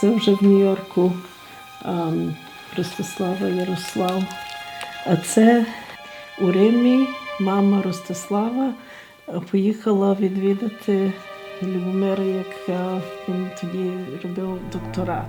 Це вже в Нью-Йорку ем, Ростислава Ярослав. А це у Римі мама Ростислава е, поїхала відвідати Любомира, як він тоді робив докторат.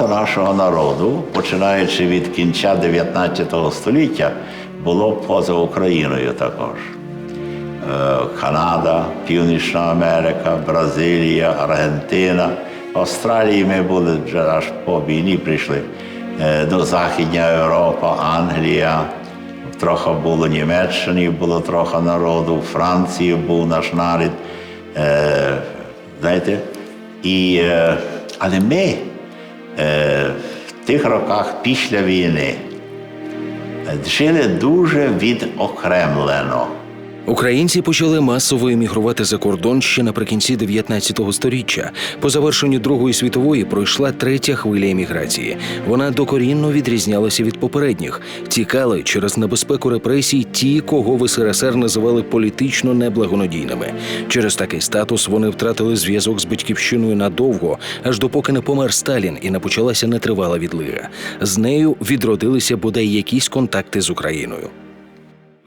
Багато нашого народу, починаючи від кінця 19 століття, було поза Україною також. Е, Канада, Північна Америка, Бразилія, Аргентина. В Австралії ми були вже аж по війні прийшли е, до Західня Європа, Англія. Трохи було Німеччині, було трохи народу, в Франції був наш народ. Е, знаєте, і, але ми е, тих роках після війни жили дуже відокремлено. Українці почали масово емігрувати за кордон ще наприкінці 19 століття. По завершенню Другої світової пройшла третя хвиля еміграції. Вона докорінно відрізнялася від попередніх. Тікали через небезпеку репресій ті, кого в СРСР називали політично неблагонадійними. Через такий статус вони втратили зв'язок з батьківщиною надовго, аж допоки не помер Сталін і не почалася нетривала відлига. З нею відродилися бодай якісь контакти з Україною.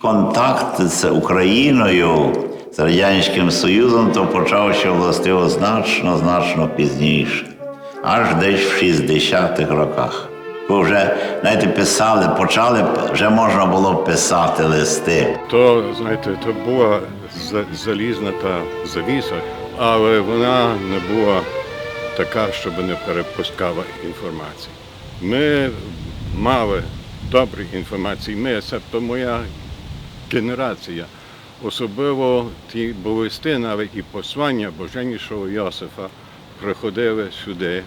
Контакт з Україною, з Радянським Союзом, то почався властиво значно, значно пізніше, аж десь в 60-х роках. Бо вже, знаєте, писали, почали, вже можна було писати листи. То, знаєте, то була залізна та завіса, але вона не була така, щоб не перепускала інформації. Ми мали добрі інформації, ми, себто моя генерація. Особливо ті бо листи, навіть і послання Боженішого Йосифа приходили сюди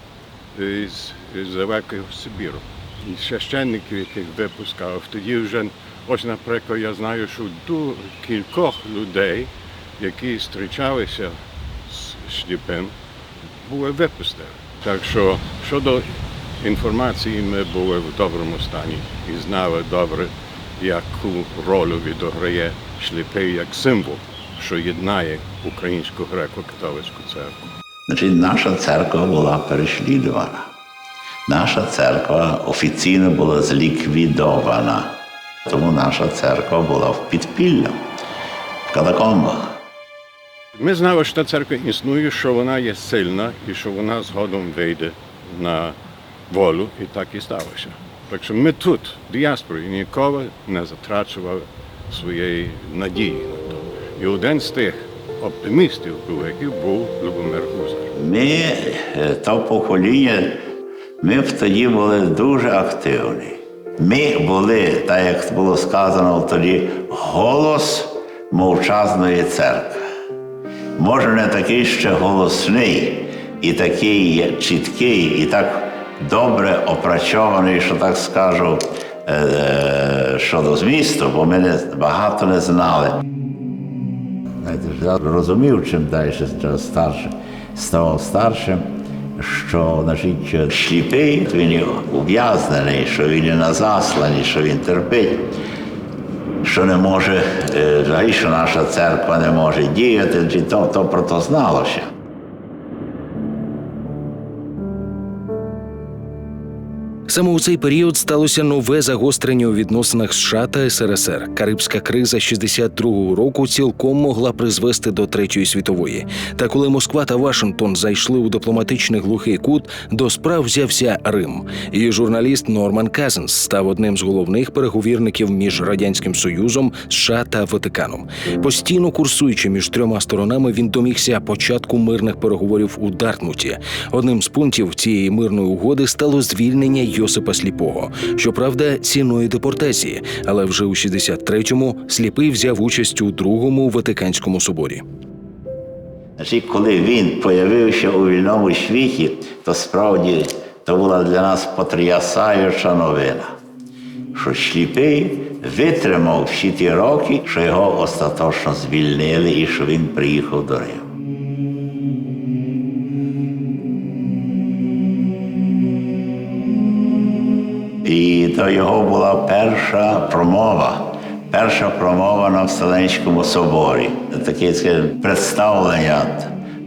з, з далекого Сибіру. І священників, яких випускав. Тоді вже, ось, наприклад, я знаю, що ду кількох людей, які зустрічалися з Шліпим, були випустили. Так що щодо інформації ми були в доброму стані і знали добре, яку роль відіграє шліпий як символ, що єднає українську греко-католицьку церкву. Значить, наша церква була переслідувана. Наша церква офіційно була зліквідована. Тому наша церква була в підпіллі, в катакомбах. Ми знали, що та церква існує, що вона є сильна і що вона згодом вийде на волю, і так і сталося. Так що ми тут, в діаспорі, ніколи не затрачували своєї надії на то. І один з тих оптимістів, який був Любомир Гузар. Ми, е, то покоління, ми тоді були дуже активні. Ми були, так як було сказано тоді, голос мовчазної церкви. Може, не такий ще голосний, і такий чіткий, і так добре опрацьований, що так скажу, е, е, щодо змісту, бо ми багато не знали. Я розумів, чим далі старше, ставав старшим, що значить, сліпий, він ув'язнений, що він на заслані, що він терпить, що не може, е, що наша церква не може діяти, то, то про то зналося. Саме у цей період сталося нове загострення у відносинах США та СРСР. Карибська криза 62-го року цілком могла призвести до Третьої світової. Та коли Москва та Вашингтон зайшли у дипломатичний глухий кут, до справ взявся Рим. І журналіст Норман Казенс став одним з головних переговірників між радянським союзом, США та Ватиканом. Постійно курсуючи між трьома сторонами, він домігся початку мирних переговорів у Дартмуті. Одним з пунктів цієї мирної угоди стало звільнення Йосипа Сліпого. Щоправда, ціною депортації, але вже у 63-му сліпий взяв участь у другому Ватиканському соборі. Коли він появився у вільному світі, то справді то була для нас потрясаюча новина, що сліпий витримав всі ті роки, що його остаточно звільнили і що він приїхав до Риму. І то його була перша промова. Перша промова на Вселенському соборі. Таке представлення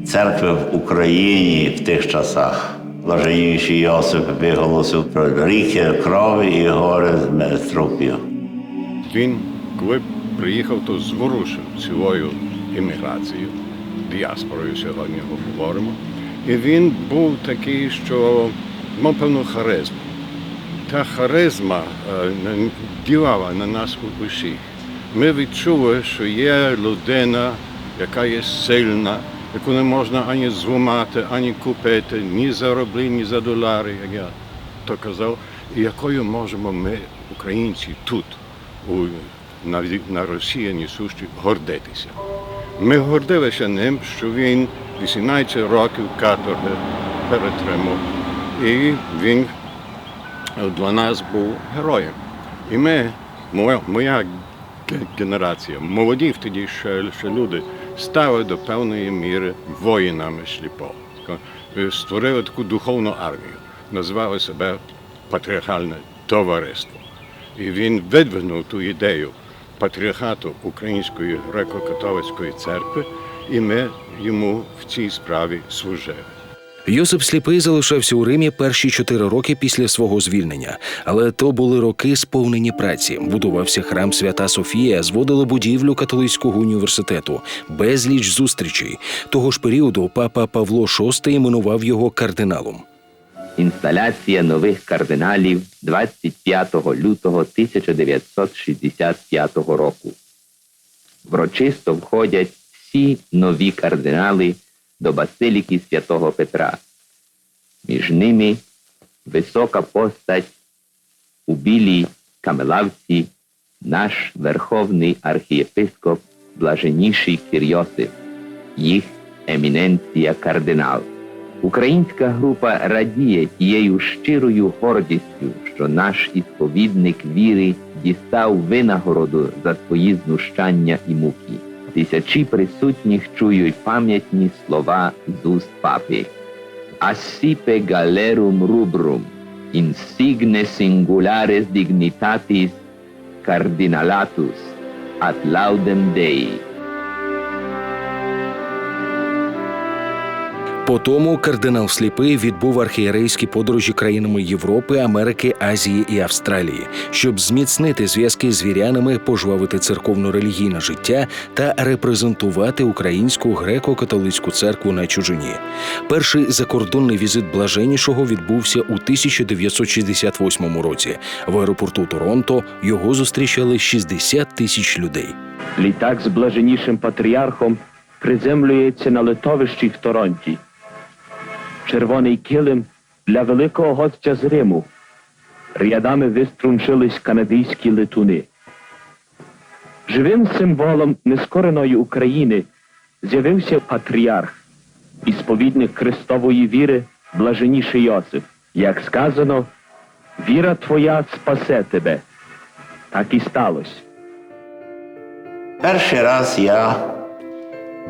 церкви в Україні в тих часах. Блаженніший Йосип виголосив про ріки крові і гори з трупів. Він, коли приїхав, то зворушив цілою імміграцією, діаспорою сьогодні говоримо. І він був такий, що мав певну харизму. Та харизма е, діяла на нас усіх. Ми відчули, що є людина, яка є сильна, яку не можна ані зламати, ані купити, ні за рублі, ні за долари, як я то казав, і якою можемо ми, українці, тут, у, на, на Росії несущі, гордитися. Ми гордилися ним, що він 18 років каторги перетримав, і він для нас був героєм. І ми, моя, моя генерація, молоді тоді ще, ще люди, стали до певної міри воїнами сліпого. Створили таку духовну армію, назвали себе патріархальне товариство. І він видвинув ту ідею патріархату Української греко-католицької церкви, і ми йому в цій справі служили. Йосип Сліпий залишався у Римі перші чотири роки після свого звільнення, але то були роки сповнені праці. Будувався храм Свята Софія, зводили будівлю католицького університету, безліч зустрічей. Того ж періоду папа Павло VI іменував його кардиналом. Інсталяція нових кардиналів 25 лютого 1965 року. Врочисто входять всі нові кардинали до Басиліки святого Петра. Між ними висока постать у білій камелавці, наш верховний архієпископ блаженніший Кірйосиф, їх еміненція кардинал. Українська група радіє тією щирою гордістю, що наш ісповідник віри дістав винагороду за свої знущання і муки. Тисячі присутніх чують пам'ятні слова з уст папи. Assipe galerum rubrum, insigne singulares dignitatis cardinalatus, ad laudem Dei. По тому кардинал Сліпий відбув архієрейські подорожі країнами Європи, Америки, Азії і Австралії, щоб зміцнити зв'язки з вірянами, пожвавити церковно-релігійне життя та репрезентувати українську греко-католицьку церкву на чужині. Перший закордонний візит блаженнішого відбувся у 1968 році. В аеропорту Торонто його зустрічали 60 тисяч людей. Літак з блаженнішим патріархом приземлюється на литовищі в Торонті. Червоний килим для великого гостя з Риму. Рядами виструнчились канадійські летуни. Живим символом нескореної України з'явився патріарх, і сповідник Христової віри, блаженніший Йосиф. Як сказано, віра твоя спасе тебе. Так і сталося. Перший раз я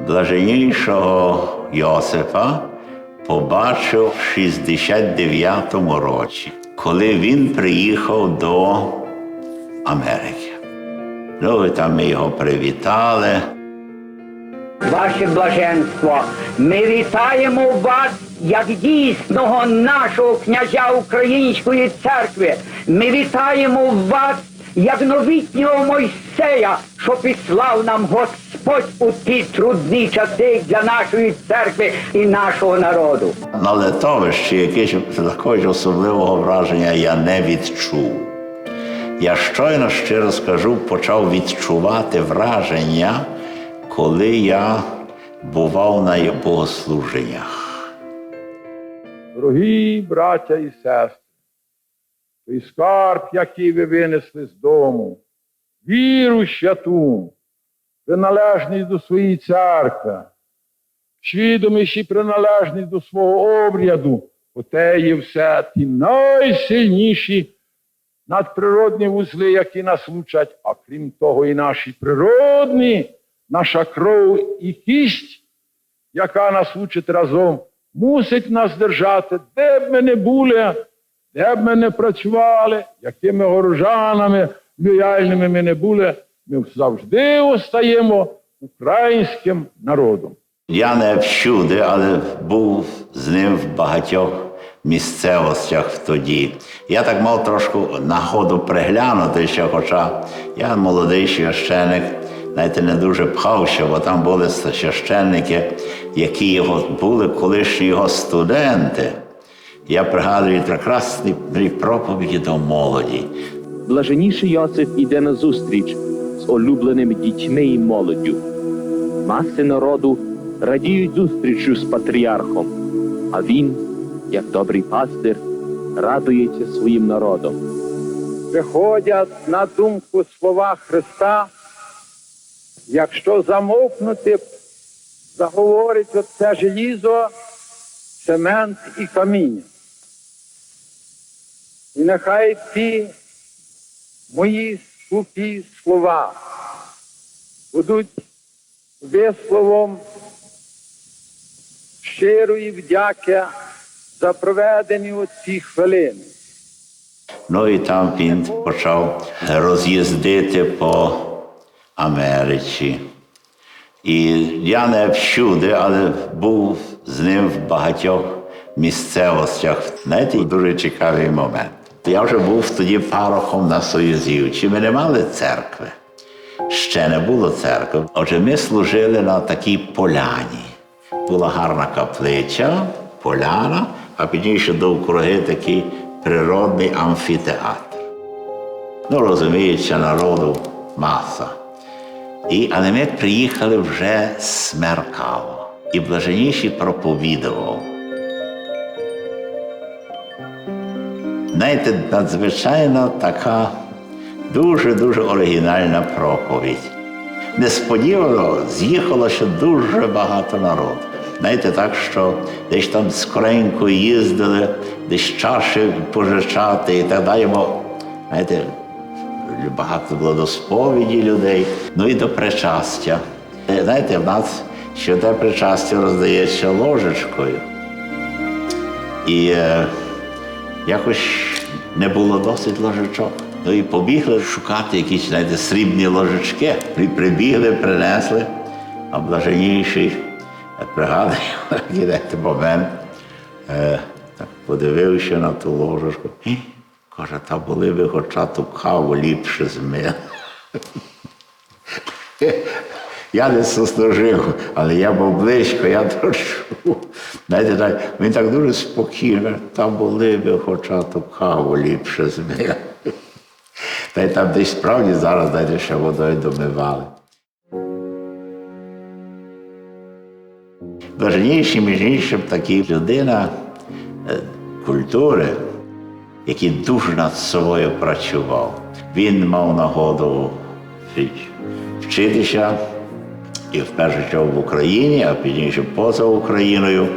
блаженнішого Йосипа побачив в 69-му році, коли він приїхав до Америки. Ну, там ми його привітали. Ваше блаженство, ми вітаємо вас як дійсного нашого князя Української церкви. Ми вітаємо вас як новітнього Мойсея, що післав нам Господь у ті трудні часи для нашої церкви і нашого народу. На литовищі якесь такого особливого враження я не відчув. Я щойно щиро скажу, почав відчувати враження, коли я бував на богослуженнях. Дорогі браття і сестри, той скарб, який ви винесли з дому, віру святу, приналежність до своєї церкви, свідомість і приналежність до свого обряду, оте є все ті найсильніші надприродні вузли, які нас лучать, а крім того, і наші природні, наша кров і кість, яка нас учить разом, мусить нас держати, де б ми не були, де б ми не працювали, якими горожанами лояльними ми не були, ми завжди остаємо українським народом. Я не всюди, але був з ним в багатьох місцевостях тоді. Я так мав трошку нагоду приглянути, що хоча я молодий священик, знаєте, не дуже пхався, бо там були священники, які його були колишні його студенти. Я пригадую прекрасні проповіді до молоді. Блаженніший Йосиф іде на зустріч з улюбленими дітьми і молоддю. Маси народу радіють зустрічю з патріархом, а він, як добрий пастир, радується своїм народом. приходять на думку слова Христа, якщо замовкнути, заговорить оце желізо, цемент і каміння. І нехай ті мої скупі слова будуть висловом щирої вдяки за проведені оці хвилини. Ну і там він почав роз'їздити по Америці. І я не всюди, але був з ним в багатьох місцевостях. Знаєте, дуже цікавий момент. Я вже був тоді парохом на Союзівці. Ми не мали церкви. Ще не було церкви. Отже, ми служили на такій поляні. Була гарна каплиця, поляна, а пізніше довкруги такий природний амфітеатр. Ну, розуміється, народу маса. І, але ми приїхали вже смеркаво. І блаженніший проповідував. Знаєте, надзвичайно така дуже-дуже оригінальна проповідь. Несподівано з'їхало ще дуже багато народу. Знаєте, так, що десь там скоренько їздили, десь чаші пожичати і так далі. Бо, знаєте, багато було до сповіді людей, ну і до причастя. Е, Знаєте, в нас ще те причастя роздається ложечкою. І е, якось не було досить ложечок. Ну і побігли шукати якісь, знаєте, срібні ложечки. При- Прибігли, принесли, а блаженніший пригадую, який момент. Е, так подивився на ту ложечку. І каже, та були ви хоча ту каву ліпше змили. Я не сослужив, але я був близько, я то. Знаєте, так, він так дуже спокійно, каже, та були би хоча ту каву ліпше змили. Та й там десь справді зараз, знаєте, ще водою домивали. Важніший, між іншим, такий людина е, культури, який дуже над собою працював. Він мав нагоду вчитися і в першу чергу в Україні, а пізніше поза Україною.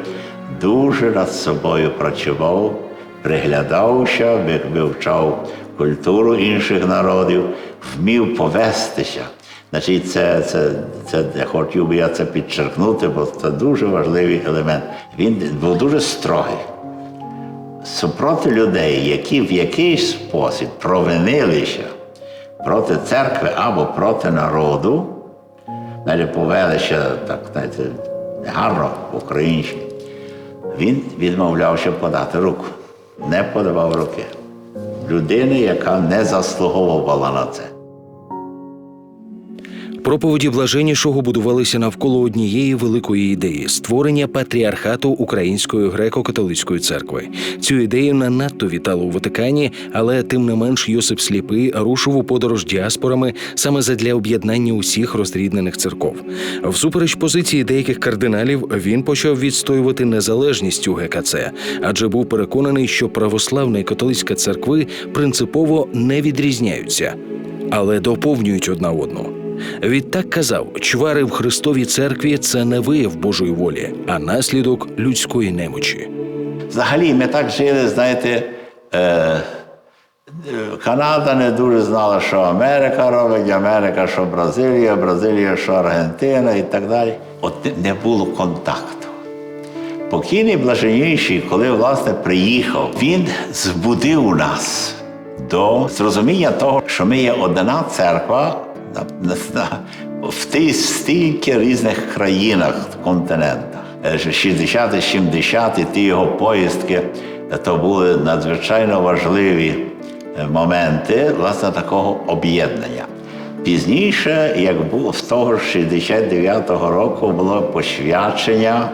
Дуже над собою працював, приглядався, ви- вивчав культуру інших народів, вмів повестися. Значить, це, це, це я хотів би я це підчеркнути, бо це дуже важливий елемент. Він був дуже строгий. Супроти людей, які в якийсь спосіб провинилися проти церкви або проти народу, навіть ще так, знаєте, гарно українськи, він відмовлявся подати руку, не подавав руки. Людини, яка не заслуговувала на це. Проповіді блаженнішого будувалися навколо однієї великої ідеї створення патріархату Української греко-католицької церкви. Цю ідею не надто вітало у Ватикані, але тим не менш Йосип Сліпий рушив у подорож діаспорами саме задля об'єднання усіх розріднених церков. Всупереч позиції деяких кардиналів, він почав відстоювати незалежність у ГКЦ, адже був переконаний, що православна і католицька церкви принципово не відрізняються, але доповнюють одна одну. Відтак казав, чвари в Христовій церкві це не вияв Божої волі, а наслідок людської немочі. Взагалі, ми так жили, знаєте, е, Канада не дуже знала, що Америка робить, Америка, що Бразилія, Бразилія, що Аргентина і так далі. От не- було контакту. Покійний блаженніший, коли власне приїхав, він збудив нас до зрозуміння того, що ми є одна церква в стільки різних країнах, континентах. Е, 60-70 ті його поїздки, е, то були надзвичайно важливі е, моменти власне такого об'єднання. Пізніше, як було з того ж 69-го року, було посвячення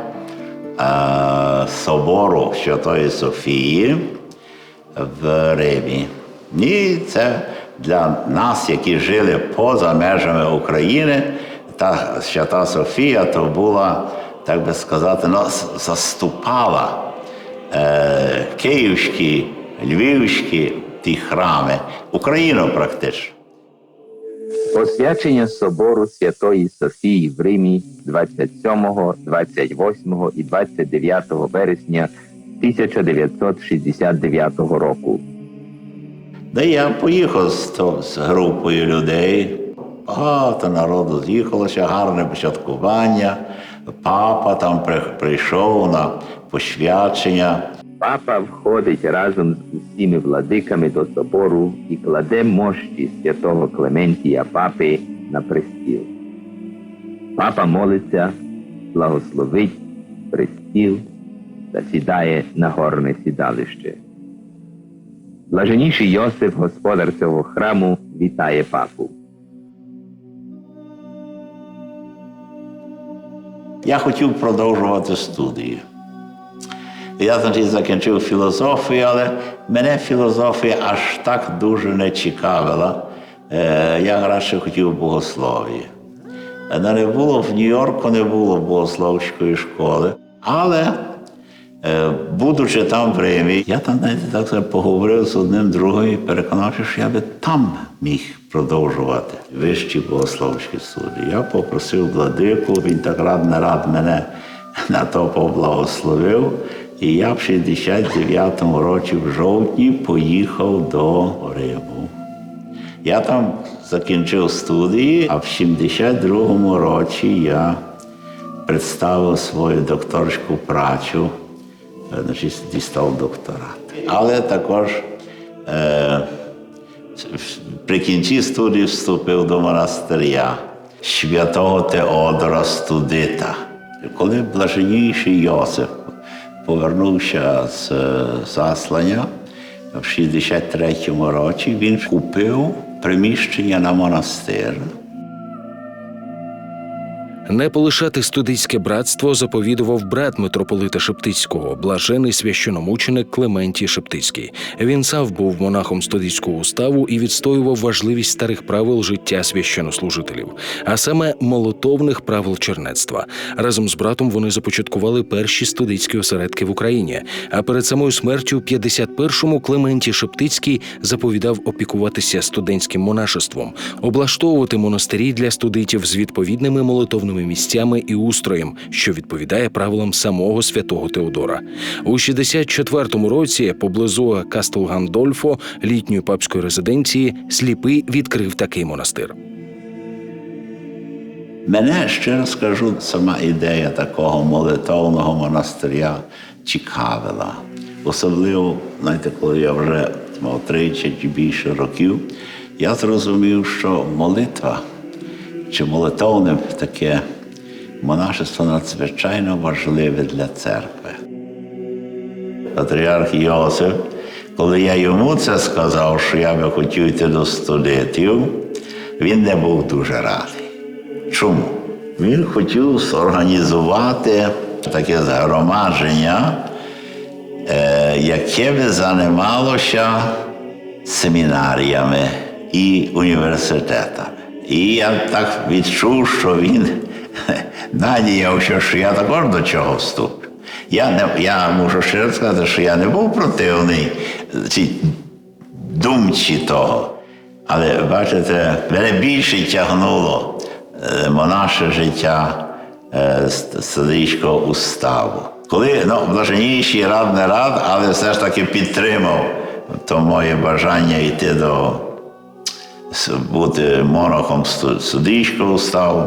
е, собору Святої Софії в Римі. І це для нас, які жили поза межами України, та Свята Софія то була, так би сказати, ну, заступала е, київські, львівські ті храми, Україну практично. Освячення собору Святої Софії в Римі 27, 28 і 29 вересня 1969 року. Де я поїхав з, то- з групою людей. Багато народу з'їхалося, гарне початкування. Папа там при- прийшов на посвячення. Папа входить разом з усіма владиками до собору і кладе мощі святого Клементія Папи на престіл. Папа молиться, благословить престіл та сідає на горне сідалище. Блаженніший Йосип, господар цього храму, вітає папу. Я хотів продовжувати студії. Я значить, закінчив філософію, але мене філософія аж так дуже не цікавила. Е, Я краще хотів богослов'я. Е, Не було в Нью-Йорку, не було богословської школи. Але, будучи там в Римі, я там знаєте, так себе поговорив з одним другом і переконався, що я би там міг продовжувати вищі богословські студії. Я попросив владику, він так рад не рад мене на то поблагословив. І я в 69-му році в жовтні поїхав до Риму. Я там закінчив студії, а в 72-му році я представив свою докторську працю, е, значить, дістав докторат. Але також е, при кінці студії вступив до монастиря святого Теодора Студита. Коли блаженніший Йосип повернувся з е, заслання в 63-му році, він купив приміщення на монастир. Не полишати студентське братство заповідував брат митрополита Шептицького, блажений священомученик Клементій Шептицький. Він сам був монахом студентського уставу і відстоював важливість старих правил життя священнослужителів, а саме молотовних правил чернецтва. Разом з братом вони започаткували перші студентські осередки в Україні. А перед самою смертю в 51-му Клементій Шептицький заповідав опікуватися студентським монашеством, облаштовувати монастирі для студентів з відповідними молитовними місцями і устроєм, що відповідає правилам самого святого Теодора. У 64-му році поблизу Кастел Гандольфо, літньої папської резиденції, сліпий відкрив такий монастир. Мене ще раз кажу, сама ідея такого молитовного монастиря цікавила. Особливо, знаєте, коли я вже мав 30 чи більше років, я зрозумів, що молитва чи молитовне таке монашество надзвичайно важливе для церкви. Патріарх Йосиф, коли я йому це сказав, що я би хотів йти до студентів, він не був дуже радий. Чому? Він хотів зорганізувати таке загромадження, е, яке би займалося семінаріями і університетами. І я так відчув, що він надіявся, що я також до чого вступлю. Я, не, я можу ще сказати, що я не був противний цій думці того. Але бачите, мене більше тягнуло е, монаше життя е, уставу. Коли ну, блаженніший рад не рад, але все ж таки підтримав то моє бажання йти до бути монахом судичного уставу.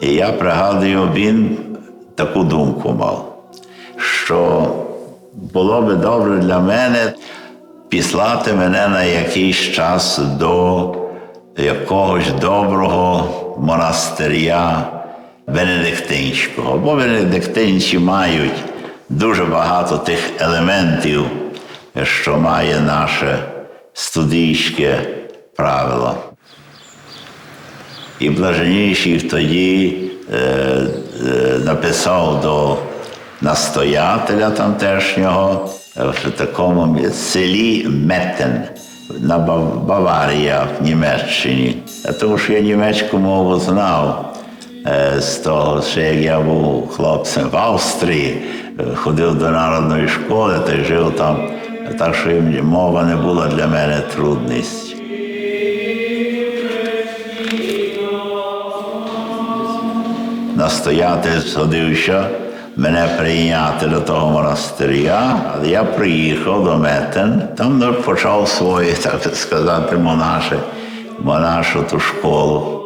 І я пригадую, він таку думку мав, що було би добре для мене післати мене на якийсь час до якогось доброго монастиря Бенедиктинського. Бо бенедиктинці мають дуже багато тих елементів, що має наше студійське правило. І блаженніший тоді е, е, написав до настоятеля тамтешнього е, в такому селі Метен на Бав- Баварія в Німеччині. Тому що я німецьку мову знав з того, що як я був хлопцем в Австрії, ходив до народної школи та жив там, так що мова не була для мене трудністю. Настоятель згодився мене прийняти до того монастиря, я приїхав до Метен, там почав свої, так сказати, монаші, монашу ту школу.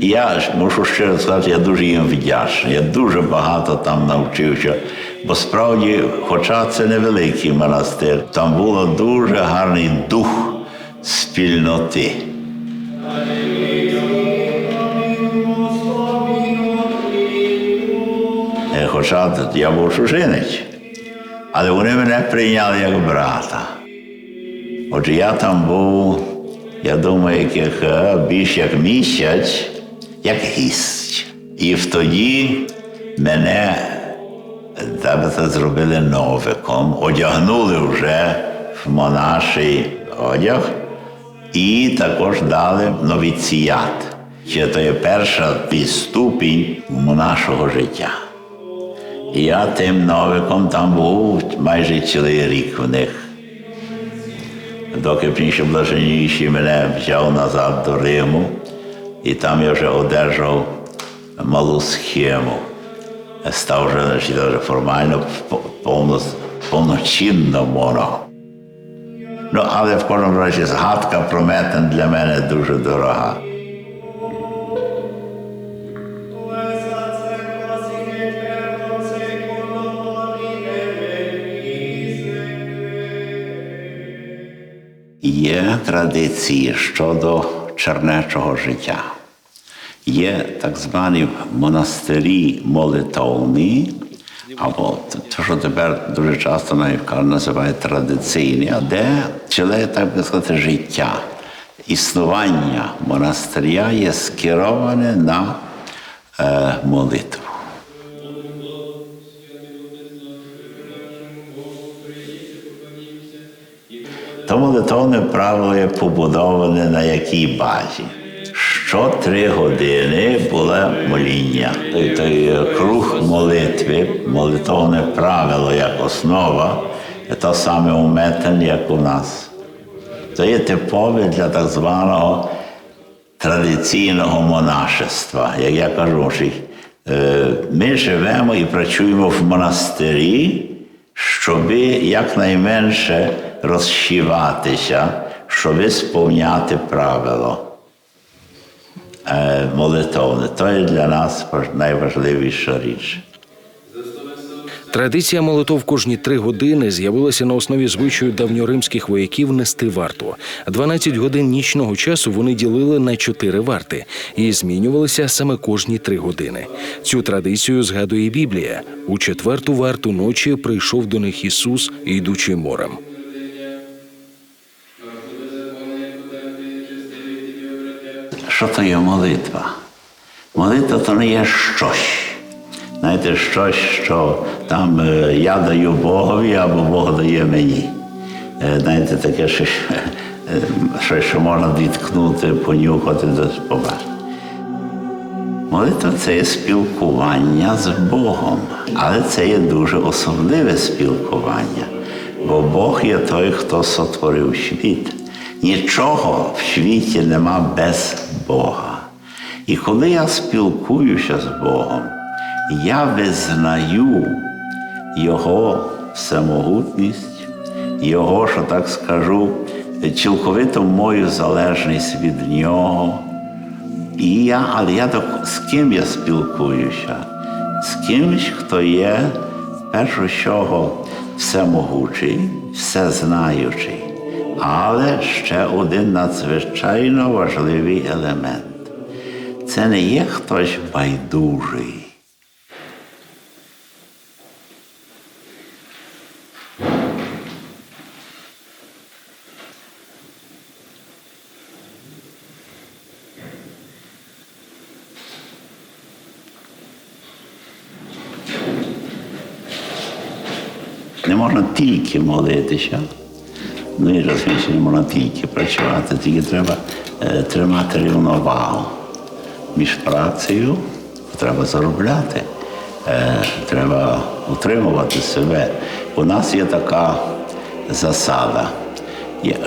Я мушу ще сказати, я дуже їм вдячний. Я дуже багато там навчився. Бо справді, хоча це невеликий монастир, там було дуже гарний дух спільноти. Е, Хоча я був чужинець, але вони мене прийняли як брата. Отже, я там був, я думаю, яких е, більш як місяць, як гість. І тоді мене це зробили новиком, одягнули вже в монаший одяг і також дали новіціят. Чи то є перша ступінь монашого життя. І я тим новиком там був майже цілий рік в них доки пізніше блаженніший мене взяв назад до Риму, і там я вже одержав малу схему. Став вже значить, формально по- повно, повноцінно монахом. Ну, але в кожному разі згадка про метен для мене дуже дорога. Є традиції щодо чернечого життя. Є так звані монастирі молитовні, або те, що тепер дуже часто називають традиційні, де ціле, так би сказати, життя, існування монастиря є скероване на е, молитву. То правило побудоване на якій базі? Що три години було моління. Той, той круг молитви, молитовне правило як основа, є те саме уметен, як у нас. Це є типове для так званого традиційного монашества. Як я кажу, е, ми живемо і працюємо в монастирі, щоб якнайменше розшиватися, щоб сповняти правило е, молитовне. То є для нас найважливіша річ. Традиція молитов кожні три години з'явилася на основі звичаю давньоримських вояків нести варту. 12 годин нічного часу вони ділили на чотири варти і змінювалися саме кожні три години. Цю традицію згадує Біблія. У четверту варту ночі прийшов до них Ісус, йдучи морем. Що то є молитва? Молитва то не є щось. Знаєте, щось, що там е, я даю Богові або Бог дає мені. Е, Знаєте, таке щось, е, щось, що можна відткнути, понюхати, побачити. Молитва це є спілкування з Богом, але це є дуже особливе спілкування, бо Бог є той, хто сотворив світ. Нічого в світі нема без Бога. І коли я спілкуюся з Богом, Я визнаю Його всемогутність, Його, що так скажу, цілковиту мою залежність від Нього. І я, але я з ким я спілкуюся? З кимось, хто є першу чого всемогучий, всезнаючий. Але ще один надзвичайно важливий елемент. Це не є хтось байдужий. Не можна тільки молитися, ну і розумієте, не тільки працювати, тільки треба е, тримати рівновагу між працею, треба заробляти, е, треба утримувати себе. У нас є така засада.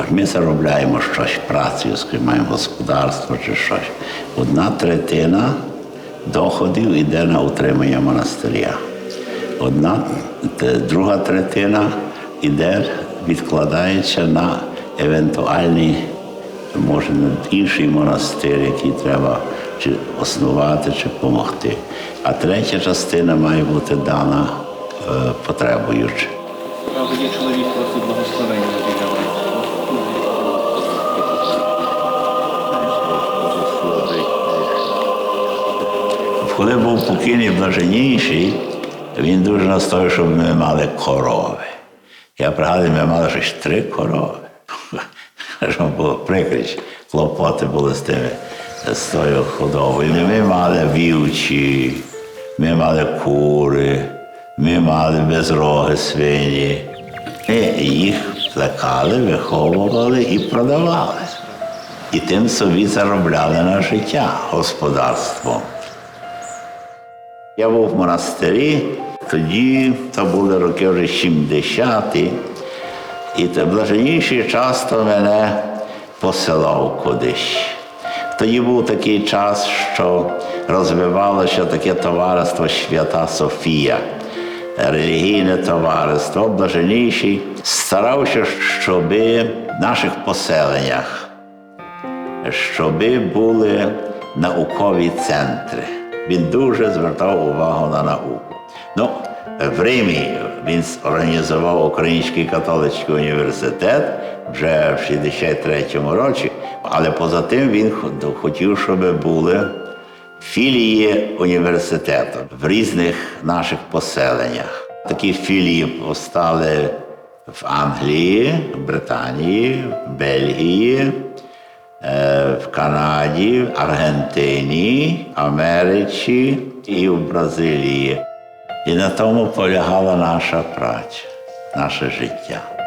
Ми заробляємо щось працею, маємо господарство чи щось. Одна третина доходів йде на утримання монастиря. Одна, друга третина іде, відкладається на евентуальний, може, інший монастир, який треба чи основати, чи допомогти. А третя частина має бути дана е, потребуючи. Коли був покійний блаженніший, він дуже настояв, щоб ми мали корови. Я пригадую, ми мали щось три корови. Було прикріч, клопоти були з тими з тою худобою. Ми мали вівчі, ми мали кури, ми мали безроги свині. Ми їх плекали, виховували і продавали. І тим собі заробляли на життя господарством. Я був в монастирі, тоді це були роки вже 70-ті, і блаженніший часто мене посилав кудись. Тоді був такий час, що розвивалося таке товариство Свята Софія, релігійне товариство, блаженніший, старався, щоб в наших поселеннях щоби були наукові центри. Він дуже звертав увагу на науку. Ну, в Римі він організував Український католицький університет вже в 63-му році, але поза тим він хотів, щоб були філії університету в різних наших поселеннях. Такі філії постали в Англії, Британії, Бельгії, в Канаді, Аргентині, Америці і в Бразилії. І на тому полягала наша праця, наше життя.